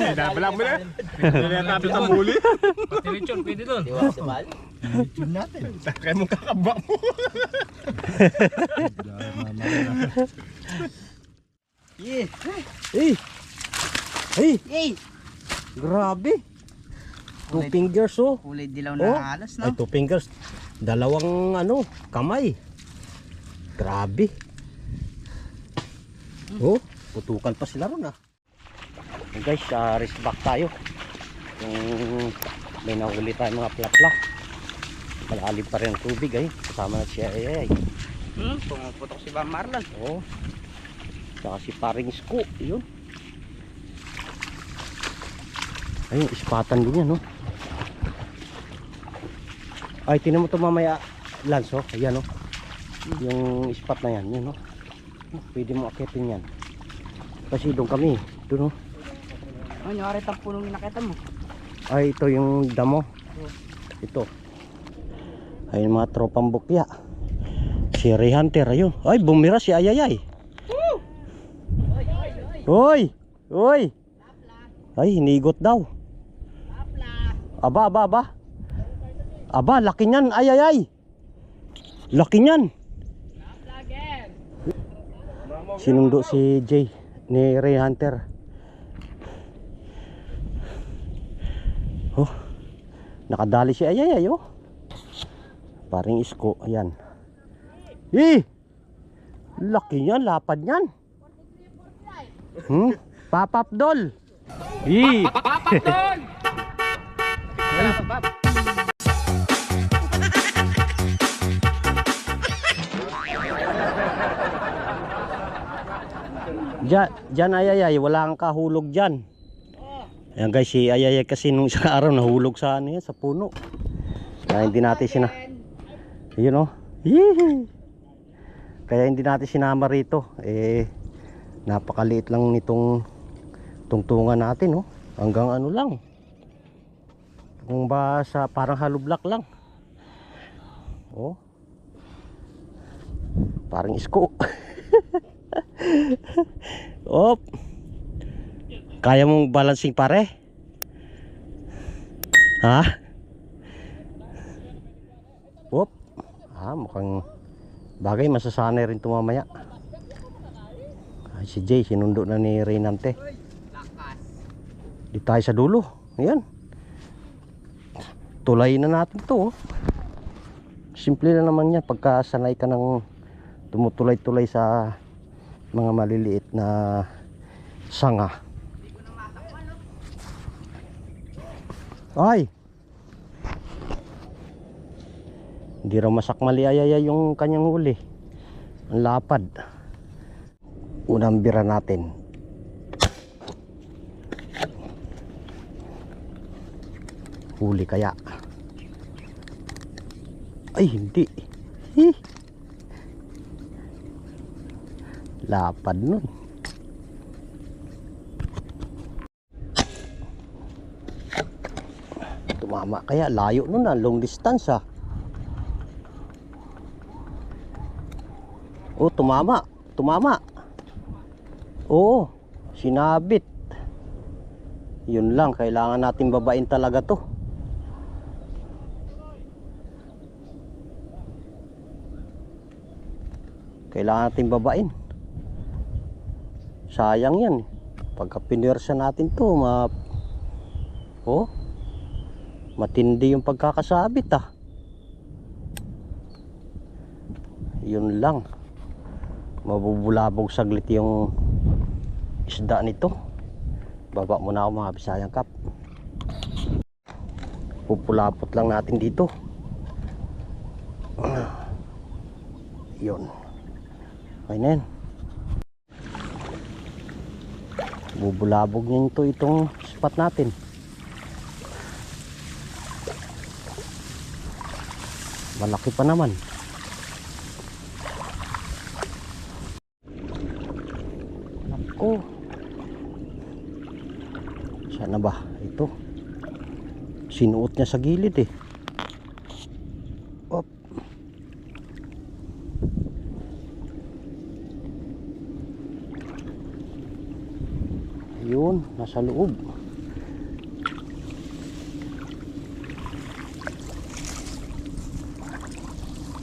Hinabala mo na. Hinabala sa muli. Tiritsyon, pwede doon. Kaya mong kakaba mo. Yeah. Eh! Eh! Yay! Grabe! Two fingers oh. Kulay dilaw na Ay, no? two fingers. Dalawang ano, kamay. Grabe. Oh, putukan pa sila ron ah. Hey guys, uh, race back tayo. Yung may nahuli tayo mga plapla. Malalim pa rin ang tubig ay. Kasama na siya ay ay. Hmm, pumuputok si Bam Marlon. Oh. Saka si paring Isko, yun. Ayun, ispatan din yan, no? Ay, tinan mo ito mamaya, Lance, oh. Ayan, oh. Yung spot na yan, yun, oh. Pwede mo akitin yan. Kasi doon kami, doon, oh. Ano yung arit ang punong nakita mo? Ay, ito yung damo. Ito. Ayun mga tropang bukya. Si Ray Hunter, ayun. Ay, bumira si Ayayay. Hoy! Hoy! Ay, hinigot daw. Aba, aba, aba. Aba, laki niyan. Ay, ay, ay. Laki niyan. Sinundo si Jay ni Ray Hunter. Oh, nakadali si Ayay, ay, oh. Paring isko, ayan. Eh! Laki niyan, lapad niyan. Hmm? Papap dol. Eh! Diyan, diyan ayayay, wala kang kahulog diyan. Ayan guys, si ayayay kasi nung isang araw nahulog sa ano yan, sa puno. Kaya hindi natin sina... Yun oh. Yee! Kaya hindi natin sinama rito. Eh, napakaliit lang nitong tungtungan natin oh. Hanggang ano lang. Kung ba sa parang hollow block lang. Oh. Parang isko. Op. Kaya mong balancing pare? Ha? Op. Ah, mukhang bagay masasanay rin tumamaya. Ay, si Jay, sinundo na ni Reynante. Di tayo sa dulo. Ayan. Tulay na natin to. oh. Simple na naman yan pagka sanay ka ng tumutulay-tulay sa mga maliliit na sanga. Ay! Hindi raw masakmali ayaya yung kanyang huli. Ang lapad. Unang bira natin. Huli kaya. Ay, hindi. Hi. Lapad nun. Tumama kaya layo nun ah, long distance ah. Oh, tumama. Tumama. Oo, sinabit. Yun lang, kailangan natin babain talaga to. Kailangan natin babain. Sayang yan. Pagka pinersa natin to, ma... Oh, matindi yung pagkakasabit ah. Yun lang. Mabubulabog saglit yung isda nito. Baba muna ako mga bisayang kap. Pupulapot lang natin dito. Yun. Okay na yan. Bubulabog niya ito itong spot natin. Malaki pa naman. Nako. Sana ba? Ito. Sinuot niya sa gilid eh. Yun, nasa loob.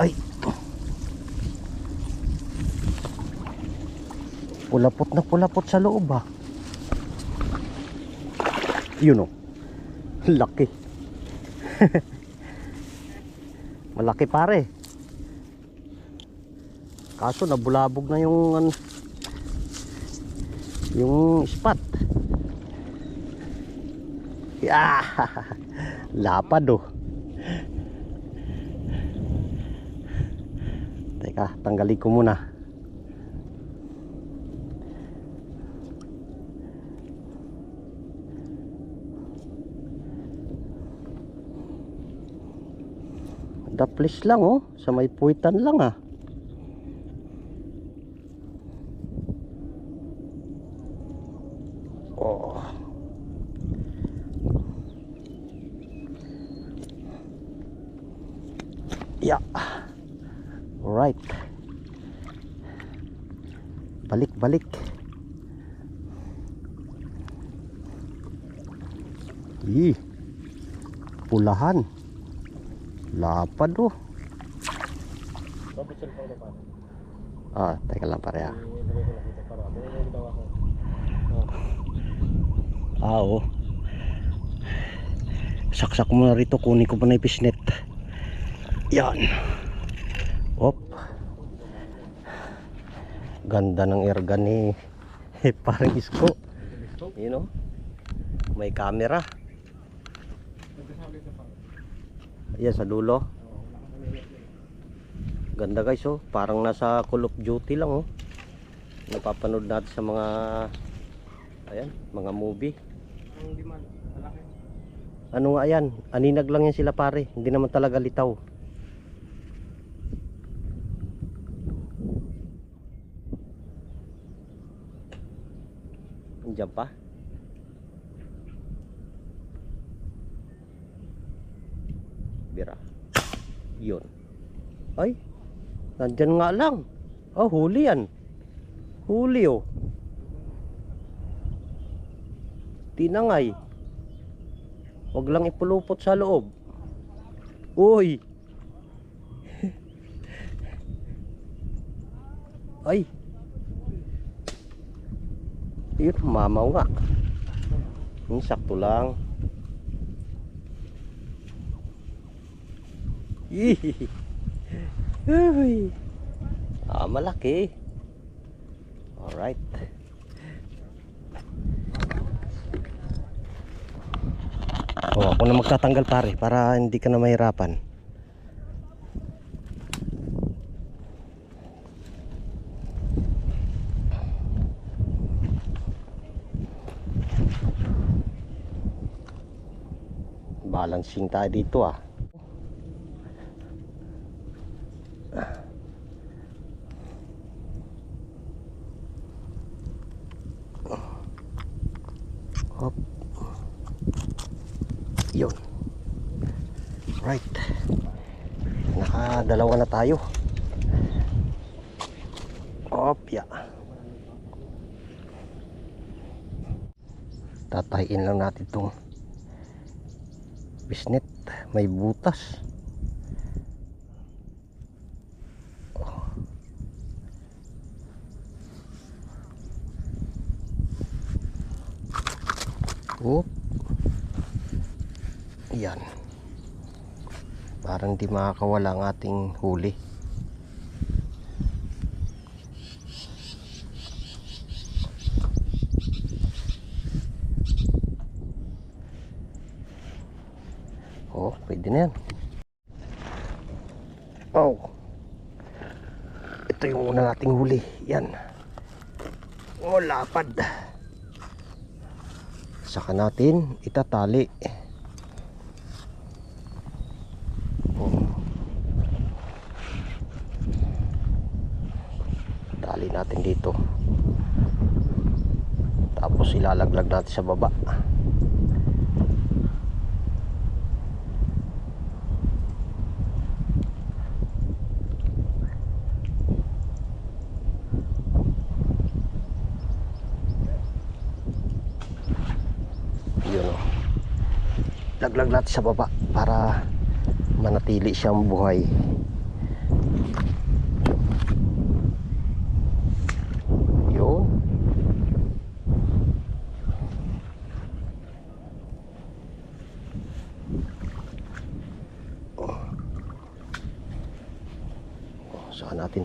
Ay. Pulapot na pulapot sa loob ah. Yun oh. Laki. Malaki pare. Kaso nabulabog na yung ano, yung spot. Yeah. Lapad oh. Teka, tanggalin ko muna. Daplis lang oh, sa may puwitan lang ah. Oh. Yeah. Right. Balik, balik. Ih. Pulahan. Lapad oh. Ah, teka lang pare ah. Ah, oo. Saksak mo na rito, kunin ko pa na yung fishnet. Yan. Op. Ganda ng airgun ni parang isko. You know? May camera. Yan sa dulo. Ganda guys oh, parang nasa Call of Duty lang oh. Napapanood natin sa mga ayan, mga movie. Ano nga yan? Aninag lang yan sila pare. Hindi naman talaga litaw. Andiyan pa? Bira. Yun. Ay, nandyan nga lang. Oh, huli yan. Huli oh. Tinangay. Huwag lang ipulupot sa loob. Uy! Ay! Yun, mamaw nga. Yung sakto lang. Yee! Uy! Ah, malaki. Alright. O, ako na magtatanggal pare para hindi ka na mahirapan. Balancing tayo dito ah. Yun. Right. Nakadalawa na tayo. Opya. Tatayin lang natin itong bisnet. May butas. Oh. Yan. Parang di makakawala ang ating huli. Oh, pwede na yan. Oh. Ito yung una nating huli. Yan. Oh, lapad. Saka natin itatali. natin dito. Tapos ilalaglag natin sa baba. Yun o laglag natin sa baba para manatili siyang buhay.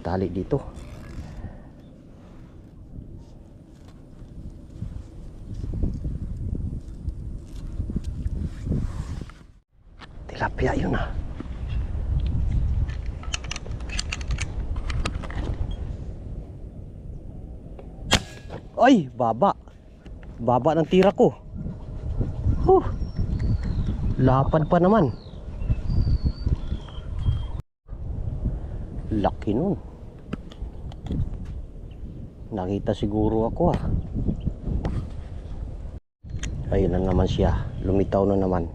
Tali dito. Tilapia yun ah. Ay baba. Baba ng tira ko. Huh. lapad pa naman. Laki nun nakita siguro ako ah. Ayun na naman siya. Lumitaw na naman.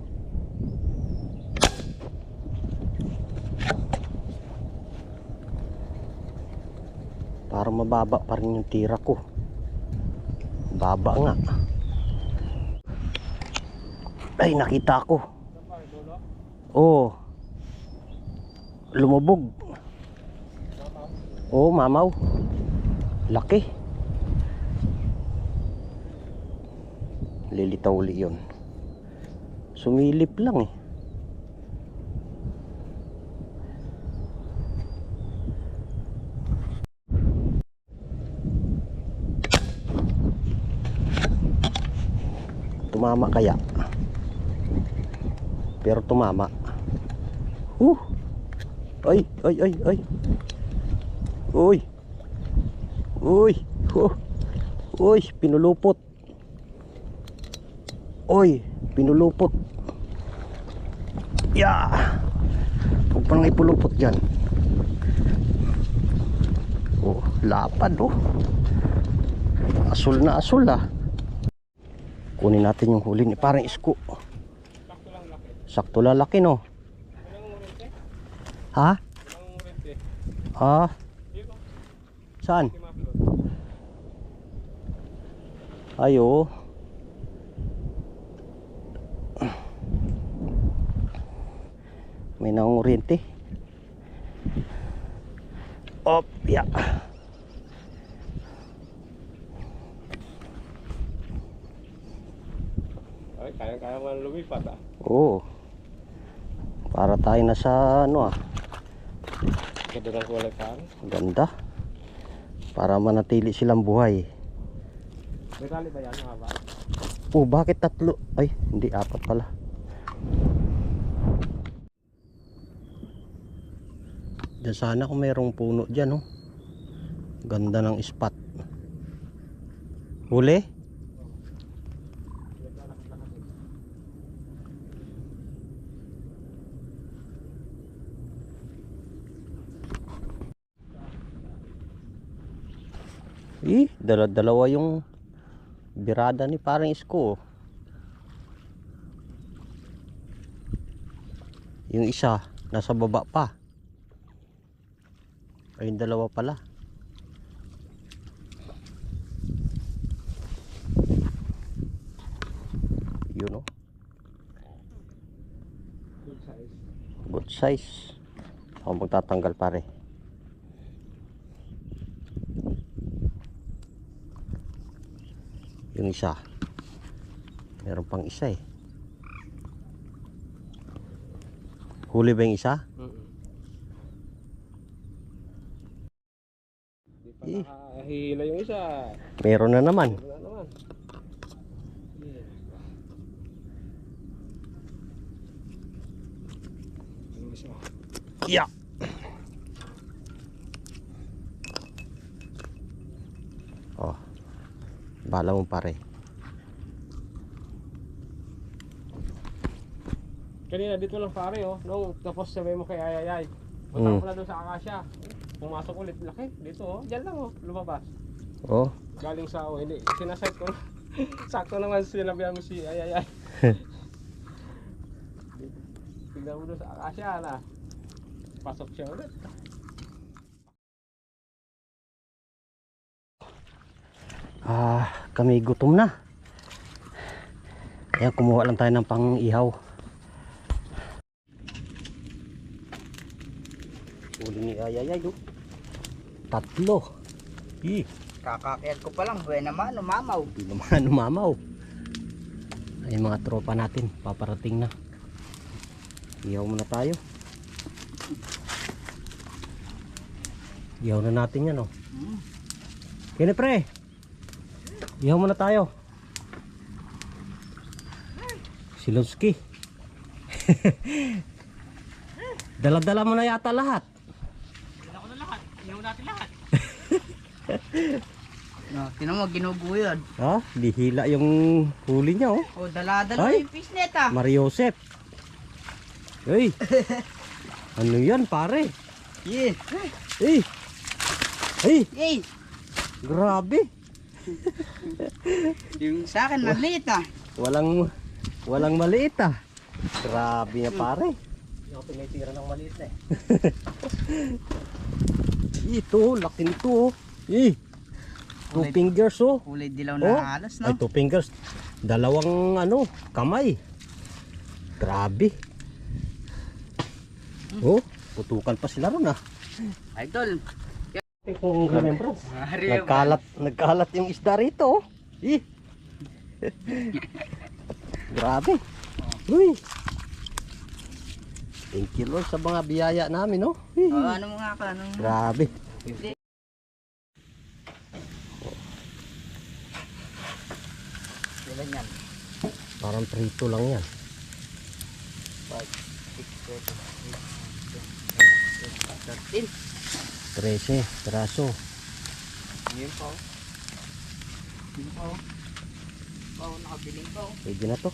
Para mababa pa rin yung tira ko. Baba nga. Ay nakita ko oh lumubog. Oh mamaw laki. Lilitaw uli yun. Sumilip lang eh. Tumama kaya? Pero tumama. Uh ay ay ay ay. Uy uy huh. uy pinulupot. Uy pinulupot. Ya. Huwag pa nang ipulupot dyan. Oh lapad oh. Asul na asul ah. Kunin natin yung huli ni parang isko. Sakto lalaki no? Ha? Ha? Saan ayo may nangunguryente op ya Ay, kaya-kaya mo na lumipat ah. oo para tayo na sa ano ah Ganda ng kulay. Ganda. Para manatili silang buhay. May tali ba yan mga ba? Oh, bakit tatlo? Ay, hindi apat pala. Diyan sana kung mayroong puno dyan, oh. Ganda ng spot. Huli? Eh, dala-dalawa yung birada ni parang isko. oh. Yung isa, nasa baba pa. Ay, yung dalawa pala. Yun oh. Good size. Good size. Ako magtatanggal pare. Yung isa. Meron pang isa eh. Huli ba yung isa? Di pa Eh. nakahila yung isa. Meron na naman. Wala naman. Yung isa. Yeah. Bala mo pare. Kanina dito lang pare oh. Nung tapos sabi mo kay Ayayay. Punta Mm. ko na doon sa Akasya. Pumasok ulit. Laki. Dito oh. Diyan lang oh. Lumabas. Oh. Galing sa oh. Hindi. Sinasite ko. Sakto naman sinabihan mo si Ayayay. Tignan mo doon sa Akasya na. Pasok siya ulit. kami gutom na. Kaya kumuha lang tayo ng pang ihaw uli ni ayayay do tatlo. Eh kakakayat ko pa lang. Buhay naman umamaw naman umamaw ay mga tropa natin paparating na. Ihaw muna tayo. Ihaw na natin yan o oh. mm. kini pre. Ihaw muna tayo. Silonski. Dala-dala mo na yata lahat. Dala ko na lahat. Ihaw natin lahat. No, tinan mo, ginuguyod. Ha? Bihila yung huli niya oh. O, dala-dala Ay. yung fishnet ah. Mariosep. Hey. ano yan pare? Yeah. Eh. Ay, Yay! grabe. Yung sa akin, maliit ah. Walang walang maliit ah. Grabe na pare. Hindi ako tinitira ng maliit na eh. Ito, laki nito oh. Eh. Two Kulay- fingers oh. Kulay dilaw Oh. na halos, Ay, no? two fingers. Dalawang ano, kamay. Grabe. Oh, putukan pa sila ron ah. Idol. Kung remember, nagkalat, nagkalat yung isda rito. oh. Eh. Grabe. Uy. Thank you Lord sa mga biyaya namin, no? Eh. Oh, ano mga ka? Anong... Grabe. Ilan yan? Parang prito lang yan. 13. 13 peraso. Yun po. Yun po. Oh, nakabiling po. Pwede na to.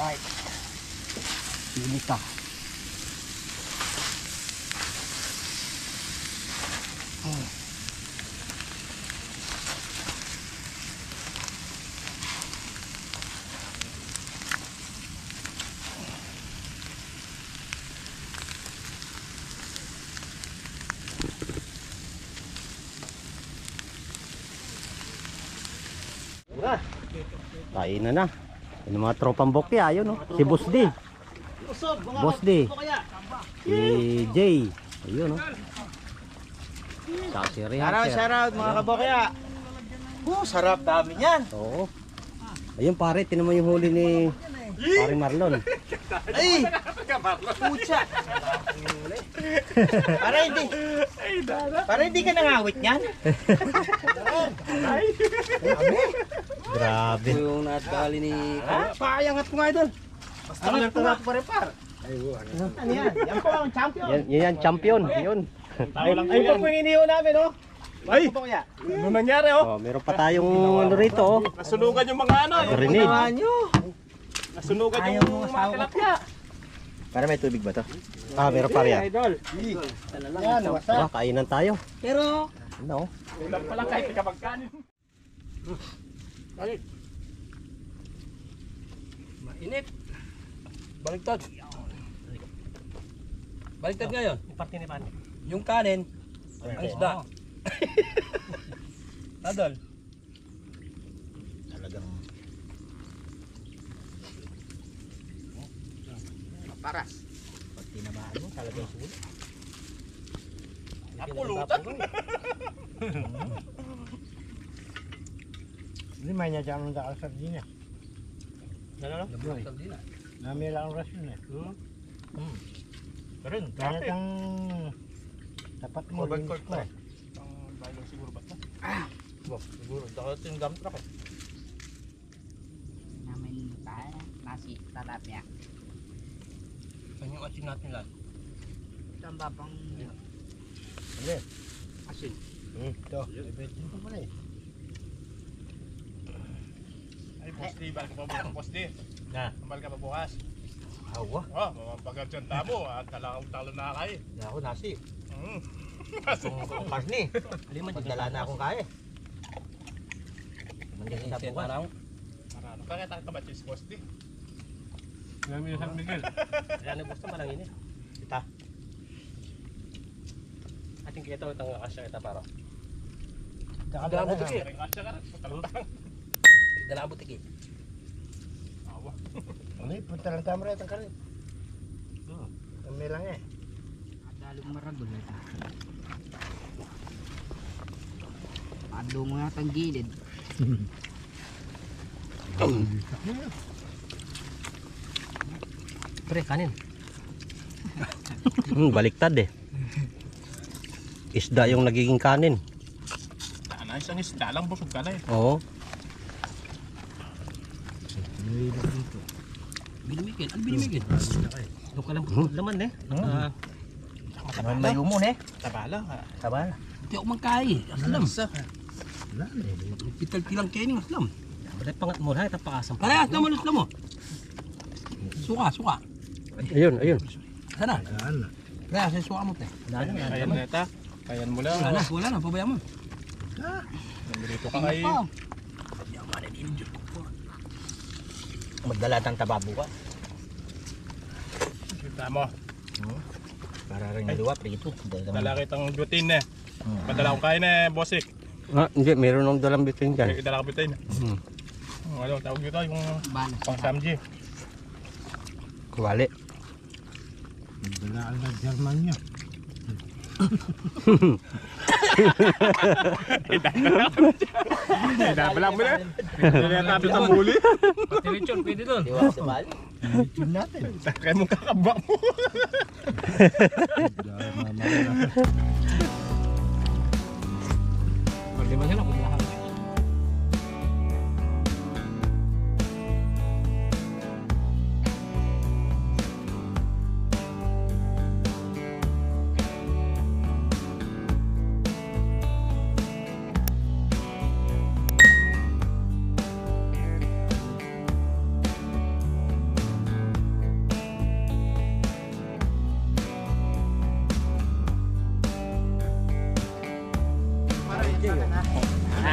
Alright. Pili ka. Kain na na. Yung mga tropang bokya, ayun no. Si Boss D. Boss D. Si Jay. Ayun no. Sa si Rihanna. out mga kabokya. Oh, sarap dami niyan. Oo. Ayun pare, tinan mo yung huli ni Pare Marlon. Ay! Pucha! Para hindi. Para hindi ka nangawit niyan. Grabe. Yung natali ni... Ha? Paayangat ko nga idol. Basta ano ko pa rin par. Ano yan? Yan po ang champion. Yan, yan, yan, champion. Yun. Tayo lang Ay, ito po yung inihaw namin, oh. Ay! Kabokya. Ano nangyari oh? Oh, meron pa tayong ano rito. Oh. Nasunugan yung mga ano. yung- Grenade. nyo. Nasunugan yung mga tilapia. Para may tubig ba to? Ah, meron pa rin. Idol. Yan, Tara, kainan tayo. Pero, Ano? Ulam pa lang kahit di ka magkanin. Mainit. Baliktad. Baliktad ngayon. Parte ni Pan. Yung kanin, ang isda. Adol. Paras. Napulutan. Hindi may niya dyan ang dakal sardinya. Ano no? Sardina. Namila ang rasyon eh. Hmm. Pero yun, Kaya kang tapat mo rin ko. na eh. Ang bailo siguro ba ito? Oh, siguro, ito yung dump truck eh. Namin tayo. Nasi, talapia. Saan yung asin natin lahat? Ito ang babang... Hindi. Asin. Ito. Ibig mo pala eh. Di posti, balik ka pa bukas posti. Na. Balik ka pa bukas. Awa. Oh, mamabagal dyan tamo. At talagang talo na kayo. Hindi ako nasi. Mm. Kung karni. Magdala na akong kaya. Mandiyan sa bukas. Marano. Kaya tayo ka ba cheese posti? Kami San Miguel. Ano gusto mo lang ini? Kita. Ating kita utang kasya kita paro. Dala mo tiki. Kasya ka rin. Patalutang. Dala mo tiki. Awa. Ano, punta lang tayo rin ang karin. Kami lang eh. Dalong maragol na ito. Adlo mga tang gilid. Pre, kanin. Hmm, baliktad eh. Isda yung nagiging kanin. Sana isang isda lang busog ka na eh. Oo. Binimigil. Ano binimigil? Doon ka lang laman eh. Ah, Malayo mo eh. Tabala. Tabal. Hindi ako magkain. Aslam. Kital-kilang kening aslam. Balik pangat mo ha, tapakasam. Parehas naman aslam mo. Suka, suka. Ayun, ayun. Sana. Ano? Kaya sa suka mo te. Ayan neta. Kayan mo lang. Wala wala na. Pabayaan mo. Nandito ka kay... Magdala tang taba bukas. Kita mo. Para rin naliwa, prito. Dala kitang butin eh. Padala ko kain eh, bossik. Ah, hindi, meron akong dalang bitin dyan. Dala ko butin. Hmm. Ano, tawag dito yung Bala. pang samji. Kuwali. Magdala ang nag-German niya. Nabala mo na. Hindi na tabi sa muli. Tiritsyon, pwede doon. Yun natin. Kaya mong kakaba mo. Pwede ba sila? Pwede lahat.